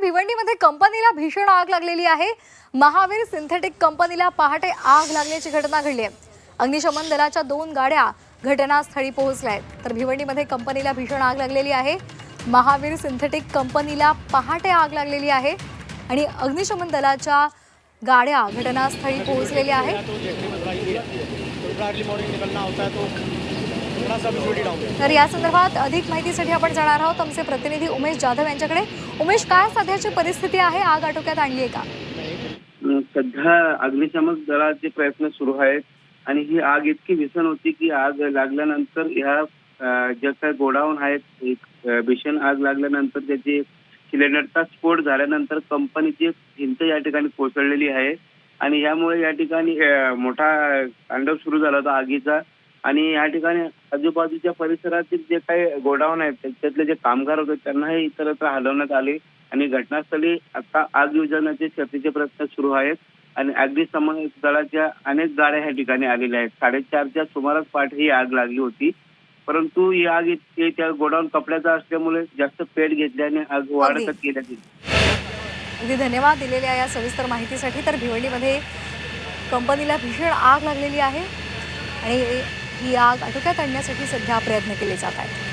भिवंडीमध्ये कंपनीला भीषण आग लागलेली आहे. महावीर सिंथेटिक कंपनीला पहाटे आग लागल्याची घटना घडली आहे. अग्निशमन दलाच्या दोन गाड्या घटनास्थळी पोहोचल्या आहेत. तर भिवंडीमध्ये कंपनीला भीषण आग लागलेली आहे. महावीर सिंथेटिक कंपनीला पहाटे आग लागलेली आहे. आणि अग्निशमन दलाच्या गाड्या घटनास्थळी पोहोचलेल्या आहेत. तर या संदर्भात अधिक माहितीसाठी आपण जाणार आहोत. आमचे प्रतिनिधी उमेश जाधव यांच्याकडे. उमेश काय सध्याची परिस्थिती आहे? आग आटोक्यात आणली आहे का सध्या अग्निशमक दलाचे प्रयत्न सुरू आहेत आणि ही आग इतकी भीषण होती की आग लागल्यानंतर ह्या ज्या काही गोडाऊन आहेत एक भीषण आग लागल्यानंतर त्याची सिलेंडरचा स्फोट झाल्यानंतर कंपनीची भिंत या ठिकाणी कोसळलेली आहे. आणि यामुळे या ठिकाणी मोठा तांडव सुरू झाला होता आगीचा. आणि या ठिकाणी आजूबाजूच्या परिसरातील जे काही गोडाऊन आहेत त्याच्यातले जे कामगार होते त्यांनाही इतरत्र हलवण्यात आले. आणि घटनास्थळी आता आग विझवण्याचे शर्थीचे प्रयत्न सुरू आहेत. आणि अग्निशमन दलाच्या अनेक गाड्या ह्या ठिकाणी आलेल्या आहेत. साडेचारच्या सुमारास पाठ ही आग लागली होती. परंतु ही आग इतकी त्या गोडाऊन कपड्याचा असल्यामुळे जास्त पेट घेतल्याने आग वाढतच गेल्या अगदी धन्यवाद दिलेल्या या सविस्तर माहितीसाठी. तर भिवंडीमध्ये कंपनीला भीषण आग लागलेली आहे. आणि ही आग आटोक्यात आणण्यासाठी सध्या प्रयत्न केले जात आहेत.